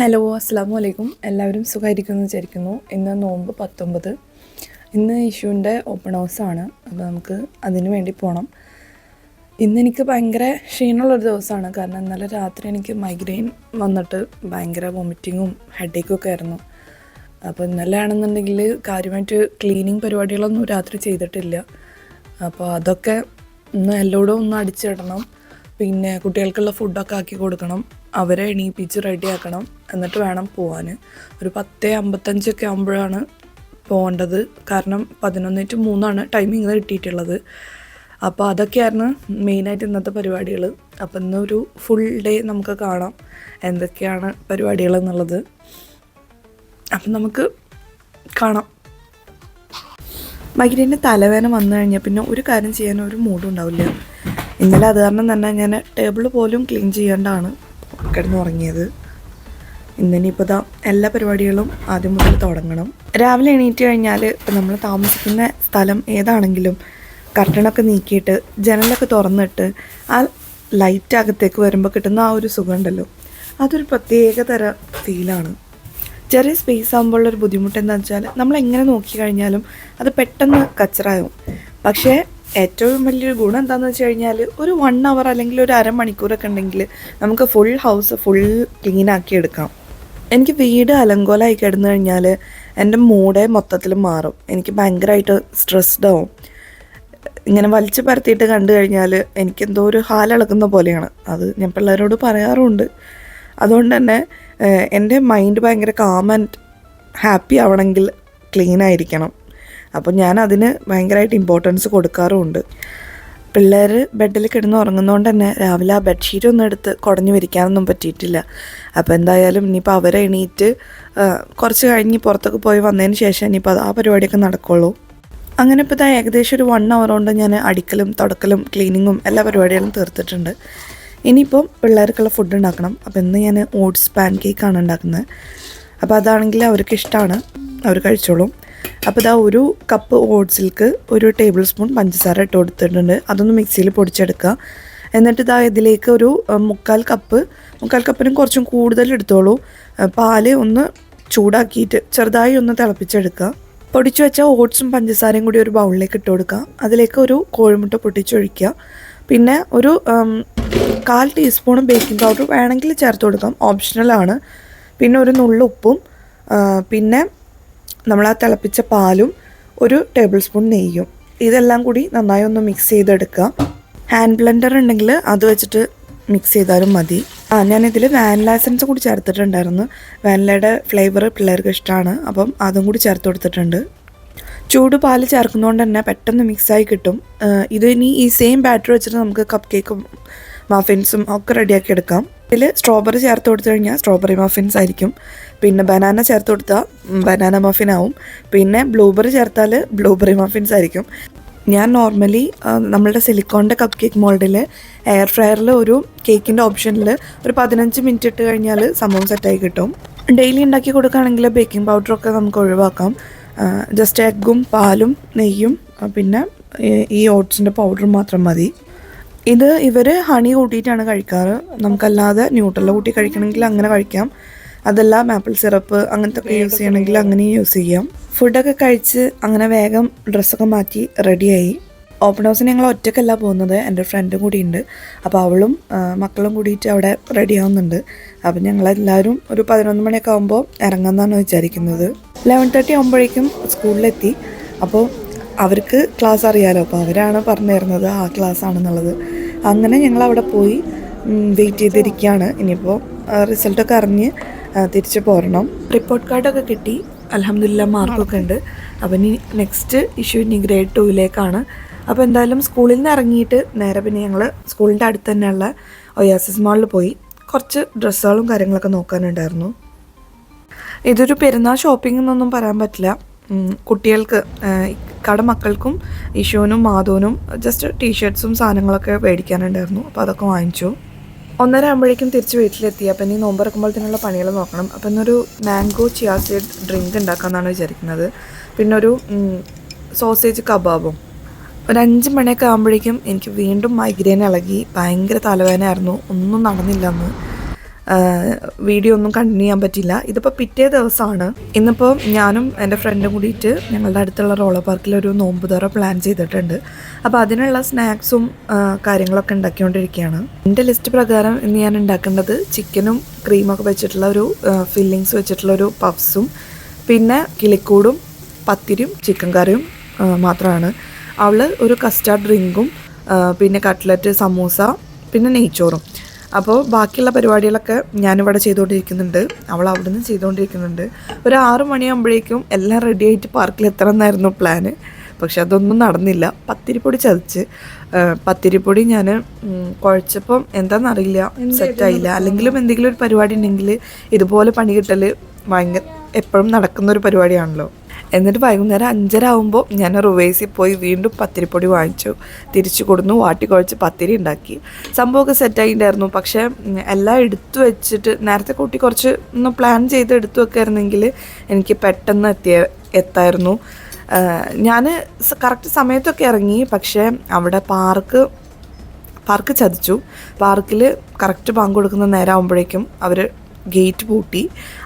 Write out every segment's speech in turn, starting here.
Hello അസ്സാം വലൈക്കും എല്ലാവരും സുഖമായിരിക്കുമെന്ന് വിചാരിക്കുന്നു. ഇന്ന് നോമ്പ് പത്തൊമ്പത്. ഇന്ന് യേശുവിന്റെ ഓപ്പൺ ഹൗസ് ആണ്. അപ്പോൾ നമുക്ക് അതിന് വേണ്ടി പോകണം ഇന്ന് എനിക്ക് ഭയങ്കര ക്ഷീണമുള്ളൊരു ദിവസമാണ്. കാരണം ഇന്നലെ രാത്രി എനിക്ക് മൈഗ്രെയിൻ വന്നിട്ട് ഭയങ്കര വൊമിറ്റിങ്ങും ഹെഡേക്കും ഒക്കെ ആയിരുന്നു. അപ്പോൾ ഇന്നലെ ആണെന്നുണ്ടെങ്കിൽ കാര്യമായിട്ട് ക്ലീനിങ് പരിപാടികളൊന്നും രാത്രി ചെയ്തിട്ടില്ല. അപ്പോൾ അതൊക്കെ ഒന്ന് എല്ലോടും ഒന്ന് അടിച്ചിടണം. പിന്നെ കുട്ടികൾക്കുള്ള ഫുഡൊക്കെ ആക്കി കൊടുക്കണം. അവരെ എണീപ്പിച്ച് റെഡിയാക്കണം എന്നിട്ട് വേണം പോവാൻ ഒരു പത്ത് അമ്പത്തഞ്ചൊക്കെ ആകുമ്പോഴാണ് പോകേണ്ടത്. കാരണം പതിനൊന്ന് ടു മൂന്നാണ് ടൈമിങ് കിട്ടിയിട്ടുള്ളത്. അപ്പോൾ അതൊക്കെയായിരുന്നു മെയിനായിട്ട് ഇന്നത്തെ പരിപാടികൾ അപ്പോൾ ഇന്നൊരു ഫുൾ ഡേ നമുക്ക് കാണാം എന്തൊക്കെയാണ് പരിപാടികൾ എന്നുള്ളത്. അപ്പം നമുക്ക് കാണാം. മൈഗ്രൈന്റെ തലവേദന വന്നു കഴിഞ്ഞാൽ പിന്നെ ഒരു കാര്യം ചെയ്യാൻ ഒരു മൂഡും ഉണ്ടാവില്ല. ഇന്നലെ അത് കാരണം തന്നെ ഞാൻ ടേബിൾ പോലും ക്ലീൻ ചെയ്യാണ്ടാണ് കിടന്നുറങ്ങിയത്. ഇന്നിനിപ്പോൾ ഇതാ എല്ലാ പരിപാടികളും ആദ്യം മുതൽ തുടങ്ങണം. രാവിലെ എണീറ്റ് കഴിഞ്ഞാൽ നമ്മൾ താമസിക്കുന്ന സ്ഥലം ഏതാണെങ്കിലും കർട്ടണൊക്കെ നീക്കിയിട്ട് ജനലൊക്കെ തുറന്നിട്ട് ആ ലൈറ്റ് അകത്തേക്ക് വരുമ്പോൾ കിട്ടുന്ന ആ ഒരു സുഖമുണ്ടല്ലോ. അതൊരു പ്രത്യേക തര ഫീലാണ് ചെറിയ സ്പേസ് ആകുമ്പോഴുള്ളൊരു ബുദ്ധിമുട്ട് എന്താണെന്ന് വെച്ചാൽ നമ്മൾ എങ്ങനെ നോക്കി കഴിഞ്ഞാലും അത് പെട്ടെന്ന് കച്ചറാവും. പക്ഷേ ഏറ്റവും വലിയൊരു ഗുണം എന്താണെന്ന് വെച്ച് കഴിഞ്ഞാൽ ഒരു വൺ അവർ അല്ലെങ്കിൽ ഒരു അരമണിക്കൂറൊക്കെ ഉണ്ടെങ്കിൽ നമുക്ക് ഫുൾ ഹൗസ് ഫുൾ ക്ലീനാക്കി എടുക്കാം. എനിക്ക് വീട് അലങ്കോലായി കിടന്നു കഴിഞ്ഞാൽ എന്റെ മൂഡേ മൊത്തത്തിൽ മാറും. എനിക്ക് ഭയങ്കരമായിട്ട് സ്ട്രെസ്ഡ് ആവും. ഇങ്ങനെ വലിച്ചു പരത്തിയിട്ട് കണ്ടു കഴിഞ്ഞാൽ എനിക്കെന്തോ ഒരു ഹാലിളക്കുന്ന പോലെയാണ്. അത് ഞാൻ പിള്ളേരോട് പറയാറുണ്ട്. അതുകൊണ്ട് തന്നെ എന്റെ മൈൻഡ് ഭയങ്കര കാം ആൻഡ് ഹാപ്പി ആവണമെങ്കിൽ ക്ലീൻ ആയിരിക്കണം. അപ്പോൾ ഞാൻ അതിന് ഭയങ്കരമായിട്ട് ഇമ്പോർട്ടൻസ് കൊടുക്കാറുമുണ്ട്. പിള്ളേർ ബെഡിൽ കിടന്ന് ഉറങ്ങുന്നതുകൊണ്ട് തന്നെ രാവിലെ ആ ബെഡ്ഷീറ്റ് ഒന്നും എടുത്ത് കുടഞ്ഞു വിരിക്കാനൊന്നും പറ്റിയിട്ടില്ല. അപ്പോൾ എന്തായാലും ഇനിയിപ്പോൾ അവരെ എണീറ്റ് കുറച്ച് കഴിഞ്ഞ് പുറത്തൊക്കെ പോയി വന്നതിന് ശേഷം ഇനിയിപ്പോൾ ആ പരിപാടിയൊക്കെ നടക്കുള്ളൂ. അങ്ങനെ ഇപ്പോൾ ഇതാ ഏകദേശം ഒരു വൺ അവർ കൊണ്ട് ഞാൻ അടിക്കലും തുടക്കലും ക്ലീനിങ്ങും എല്ലാ പരിപാടികളും തീർത്തിട്ടുണ്ട്. ഇനിയിപ്പം പിള്ളേർക്കുള്ള ഫുഡ് ഉണ്ടാക്കണം. അപ്പോൾ ഇന്ന് ഞാൻ ഓട്സ് പാൻ കേക്കാണ് ഉണ്ടാക്കുന്നത്. അപ്പോൾ അതാണെങ്കിൽ അവർക്ക് ഇഷ്ടമാണ്. അവർ കഴിച്ചോളും. അപ്പോൾ ഇതാ ഒരു കപ്പ് ഓട്സിൽക്ക് ഒരു ടേബിൾ സ്പൂൺ പഞ്ചസാര ഇട്ട് കൊടുത്തിട്ടുണ്ട്. അതൊന്ന് മിക്സിയിൽ പൊടിച്ചെടുക്കുക എന്നിട്ട് ഇതാ ഇതിലേക്ക് ഒരു മുക്കാൽ കപ്പ് മുക്കാൽ കപ്പിനും കുറച്ചും കൂടുതൽ എടുത്തോളൂ. പാൽ ഒന്ന് ചൂടാക്കിയിട്ട് ചെറുതായി ഒന്ന് തിളപ്പിച്ചെടുക്കുക പൊടിച്ചു വെച്ച ഓട്സും പഞ്ചസാരയും കൂടി ഒരു ബൗളിലേക്ക് ഇട്ട് കൊടുക്കുക അതിലേക്ക് ഒരു കോഴിമുട്ട പൊട്ടിച്ചൊഴിക്കുക പിന്നെ ഒരു കാൽ ടീസ്പൂൺ ബേക്കിംഗ് പൗഡർ വേണമെങ്കിൽ ചേർത്ത് കൊടുക്കാം. ഓപ്ഷണലാണ് പിന്നെ ഒരു നുള്ളുപ്പും പിന്നെ നമ്മൾ ആ തിളപ്പിച്ച പാലും ഒരു ടേബിൾ സ്പൂൺ നെയ്യും. ഇതെല്ലാം കൂടി നന്നായി ഒന്ന് മിക്സ് ചെയ്തെടുക്കുക. ഹാൻഡ് ബ്ലെൻഡർ ഉണ്ടെങ്കിൽ അത് വെച്ചിട്ട് മിക്സ് ചെയ്താലും മതി. ആ ഞാനിതിൽ വാനില എസൻസ് കൂടി ചേർത്തിട്ടുണ്ടായിരുന്നു. വാനിലയുടെ ഫ്ലേവർ പിള്ളേർക്ക് ഇഷ്ടമാണ് അപ്പം അതും കൂടി ചേർത്ത് കൊടുത്തിട്ടുണ്ട്. ചൂട് പാൽ ചേർക്കുന്നതുകൊണ്ട് തന്നെ പെട്ടെന്ന് മിക്സായി കിട്ടും. ഇത് ഇനി ഈ സെയിം ബാറ്റർ വെച്ചിട്ട് നമുക്ക് കപ്പ് കേക്കും മഫിൻസും ഒക്കെ റെഡിയാക്കി എടുക്കാം. ഇതിൽ സ്ട്രോബെറി ചേർത്ത് കൊടുത്തു കഴിഞ്ഞാൽ സ്ട്രോബെറി മഫിൻസ് ആയിരിക്കും. പിന്നെ ബനാന ചേർത്ത് കൊടുത്താൽ ബനാന മഫിൻ ആവും. പിന്നെ ബ്ലൂബെറി ചേർത്താൽ ബ്ലൂബെറി മഫിൻസ് ആയിരിക്കും. ഞാൻ നോർമലി നമ്മളുടെ സിലിക്കോണിന്റെ കപ്പ് കേക്ക് മോൾഡിൽ എയർ ഫ്രയറിൽ ഒരു കേക്കിന്റെ ഓപ്ഷനിൽ ഒരു പതിനഞ്ച് മിനിറ്റ് ഇട്ട് കഴിഞ്ഞാൽ സംഭവം സെറ്റായി കിട്ടും. ഡെയിലി ഉണ്ടാക്കി കൊടുക്കുകയാണെങ്കിൽ ബേക്കിംഗ് പൗഡറൊക്കെ നമുക്ക് ഒഴിവാക്കാം. ജസ്റ്റ് എഗ്ഗും പാലും നെയ്യും പിന്നെ ഈ- ഓട്സിന്റെ പൗഡറും മാത്രം മതി. ഇത് ഇവർ ഹണി കൂട്ടിയിട്ടാണ് കഴിക്കാറ്. നമുക്കല്ലാതെ ന്യൂട്രല കൂട്ടി കഴിക്കണമെങ്കിൽ അങ്ങനെ കഴിക്കാം. അതല്ല ആപ്പിൾ സിറപ്പ് അങ്ങനത്തെ ഒക്കെ യൂസ് ചെയ്യണമെങ്കിൽ അങ്ങനെ യൂസ് ചെയ്യാം. ഫുഡൊക്കെ കഴിച്ച് അങ്ങനെ വേഗം ഡ്രസ്സൊക്കെ മാറ്റി റെഡിയായി ഓപ്പൺ ഹൗസിന് ഞങ്ങൾ ഒറ്റക്കല്ല പോകുന്നത്. എന്റെ ഫ്രണ്ടും കൂടിയുണ്ട്. അപ്പോൾ അവളും മക്കളും കൂടിയിട്ട് അവിടെ റെഡി ആവുന്നുണ്ട്. അപ്പം ഞങ്ങളെല്ലാവരും ഒരു പതിനൊന്ന് മണിയൊക്കെ ആകുമ്പോൾ ഇറങ്ങാമെന്നാണ് വിചാരിക്കുന്നത്. ലെവൻ തേർട്ടി ആകുമ്പോഴേക്കും സ്കൂളിലെത്തി അപ്പോൾ അവർക്ക് ക്ലാസ് അറിയാലോ. അപ്പോൾ അവരാണ് പറഞ്ഞു തരുന്നത് ആ ക്ലാസ് ആണെന്നുള്ളത്. അങ്ങനെ ഞങ്ങൾ അവിടെ പോയി വെയിറ്റ് ചെയ്തിരിക്കുകയാണ്. ഇനിയിപ്പോൾ റിസൾട്ടൊക്കെ അറിഞ്ഞ് തിരിച്ച് പോരണം. റിപ്പോർട്ട് കാർഡൊക്കെ കിട്ടി. അലഹമില്ല മാർക്കൊക്കെ ഉണ്ട്. അപ്പം ഇനി നെക്സ്റ്റ് ഇഷ്യൂ ഇനി ഗ്രേഡ് ടൂവിലേക്കാണ് അപ്പോൾ എന്തായാലും സ്കൂളിൽ നിന്ന് ഇറങ്ങിയിട്ട് നേരെ പിന്നെ ഞങ്ങൾ സ്കൂളിന്റെ അടുത്ത് തന്നെയുള്ള ഒയാസിസ് മാളിൽ പോയി. കുറച്ച് ഡ്രസ്സുകളും കാര്യങ്ങളൊക്കെ നോക്കാനുണ്ടായിരുന്നു. ഇതൊരു പെരുന്നാൾ ഷോപ്പിംഗ് എന്നൊന്നും പറയാൻ പറ്റില്ല. കുട്ടികൾക്ക് കട മക്കൾക്കും ഇഷുവിനും മാധവനും ജസ്റ്റ് ടീഷർട്ട്സും സാധനങ്ങളൊക്കെ മേടിക്കാനുണ്ടായിരുന്നു. അപ്പോൾ അതൊക്കെ വാങ്ങിച്ചു. ഒന്നര ആകുമ്പോഴേക്കും തിരിച്ച് വീട്ടിലെത്തി. അപ്പം ഇനി നോമ്പറക്കുമ്പോഴത്തേനുള്ള പണികൾ നോക്കണം. അപ്പം ഇന്നൊരു മാംഗോ ചിയാസീഡ് ഡ്രിങ്ക് ഉണ്ടാക്കാമെന്നാണ് വിചാരിക്കുന്നത്. പിന്നെ ഒരു സോസേജ് കബാബും. ഒരു അഞ്ച് മണിയൊക്കെ ആകുമ്പോഴേക്കും എനിക്ക് വീണ്ടും മൈഗ്രെയിൻ ഇളകി. ഭയങ്കര തലവേദനയായിരുന്നു. ഒന്നും നടന്നില്ല അന്ന്. വീഡിയോ ഒന്നും കണ്ടിന്യൂ ചെയ്യാൻ പറ്റില്ല. ഇതിപ്പോൾ പിറ്റേ ദിവസമാണ്. ഇന്നിപ്പോൾ ഞാനും എന്റെ ഫ്രണ്ടും കൂടിയിട്ട് ഞങ്ങളുടെ അടുത്തുള്ള റോളർ പാർക്കിൽ ഒരു നോമ്പ് തുറ പ്ലാൻ ചെയ്തിട്ടുണ്ട്. അപ്പോൾ അതിനുള്ള സ്നാക്സും കാര്യങ്ങളൊക്കെ ഉണ്ടാക്കിക്കൊണ്ടിരിക്കുകയാണ്. എന്റെ ലിസ്റ്റ് പ്രകാരം ഇന്ന് ഞാൻ ഉണ്ടാക്കേണ്ടത് ചിക്കനും ക്രീമൊക്കെ വെച്ചിട്ടുള്ള ഒരു ഫില്ലിങ്സ് വെച്ചിട്ടുള്ള ഒരു പഫ്സും പിന്നെ കിളിക്കൂടും പത്തിരിയും ചിക്കൻ കറിയും മാത്രമാണ്. അവൾ ഒരു കസ്റ്റാർഡ് ഡ്രിങ്കും പിന്നെ കട്ട്ലറ്റ് സമൂസ പിന്നെ നെയ്ച്ചോറും. അപ്പോൾ ബാക്കിയുള്ള പരിപാടികളൊക്കെ ഞാനിവിടെ ചെയ്തുകൊണ്ടിരിക്കുന്നുണ്ട്. അവൾ അവിടുന്ന് ചെയ്തുകൊണ്ടിരിക്കുന്നുണ്ട്. ഒരു ആറു മണിയാകുമ്പോഴേക്കും എല്ലാം റെഡിയായിട്ട് പാർക്കിൽ എത്തണം എന്നായിരുന്നു പ്ലാന് പക്ഷെ അതൊന്നും നടന്നില്ല. പത്തിരിപ്പൊടി ചതച്ച്. പത്തിരിപ്പൊടി ഞാൻ കുഴച്ചപ്പം എന്താണെന്നറിയില്ല സെറ്റായില്ല അല്ലെങ്കിലും എന്തെങ്കിലും ഒരു പരിപാടി ഉണ്ടെങ്കിൽ ഇതുപോലെ പണി കിട്ടൽ ഭയങ്കര എപ്പോഴും നടക്കുന്ന ഒരു പരിപാടിയാണല്ലോ. എന്നിട്ട് വൈകുന്നേരം അഞ്ചര ആകുമ്പോൾ ഞാൻ റിവേഴ്സിൽ പോയി വീണ്ടും പത്തിരിപ്പൊടി വാങ്ങിച്ചു. തിരിച്ചു കൊടുന്നു വാട്ടി കുഴച്ച് പത്തിരി ഉണ്ടാക്കി. സംഭവമൊക്കെ സെറ്റായിട്ടുണ്ടായിരുന്നു പക്ഷേ എല്ലാം എടുത്തു വെച്ചിട്ട് നേരത്തെ കൂട്ടി കുറച്ച് ഒന്ന് പ്ലാൻ ചെയ്ത് എടുത്തു വെക്കായിരുന്നെങ്കിൽ എനിക്ക് പെട്ടെന്ന് എത്തിയ എത്തായിരുന്നു. ഞാൻ കറക്റ്റ് സമയത്തൊക്കെ ഇറങ്ങി. പക്ഷേ അവിടെ പാർക്ക് പാർക്ക് ചതിച്ചു. പാർക്കിൽ കറക്റ്റ് ബാങ്ക് കൊടുക്കുന്ന നേരം ആകുമ്പോഴേക്കും അവർ ഗേറ്റ് പൂട്ടി.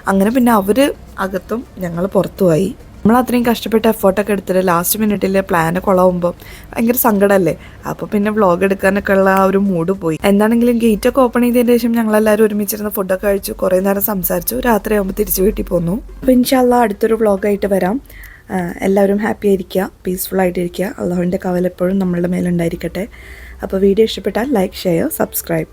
അങ്ങനെ പിന്നെ അവർ അകത്തും ഞങ്ങൾ പുറത്തുമായി നമ്മൾ അത്രയും കഷ്ടപ്പെട്ട് എഫേർട്ടൊക്കെ എടുത്തിട്ട് ലാസ്റ്റ് മിനിറ്റിൽ പ്ലാൻ കുളമാകുമ്പോൾ ഭയങ്കര സങ്കടമല്ലേ അപ്പോൾ പിന്നെ വ്ളോഗ് എടുക്കാനൊക്കെ ഉള്ള ആ ഒരു മൂഡ് പോയി. എന്താണെങ്കിലും ഗേറ്റ് ഒക്കെ ഓപ്പൺ ചെയ്തതിന് ശേഷം ഞങ്ങളെല്ലാവരും ഒരുമിച്ചിരുന്ന് ഫുഡൊക്കെ കഴിച്ചു. കുറേ നേരം സംസാരിച്ചു. രാത്രി ആകുമ്പോൾ തിരിച്ചു വീട്ടിൽ പോന്നു. അപ്പോൾ ഇൻഷാല്ല അടുത്തൊരു വ്ളോഗായിട്ട് വരാം. എല്ലാവരും ഹാപ്പി ആയിരിക്കുക. പീസ്ഫുൾ ആയിട്ടിരിക്കുക. അള്ളാഹുവിന്റെ കവൽ എപ്പോഴും നമ്മളുടെ മേലുണ്ടായിരിക്കട്ടെ. അപ്പോൾ വീഡിയോ ഇഷ്ടപ്പെട്ടാൽ ലൈക്ക് ഷെയർ സബ്സ്ക്രൈബ്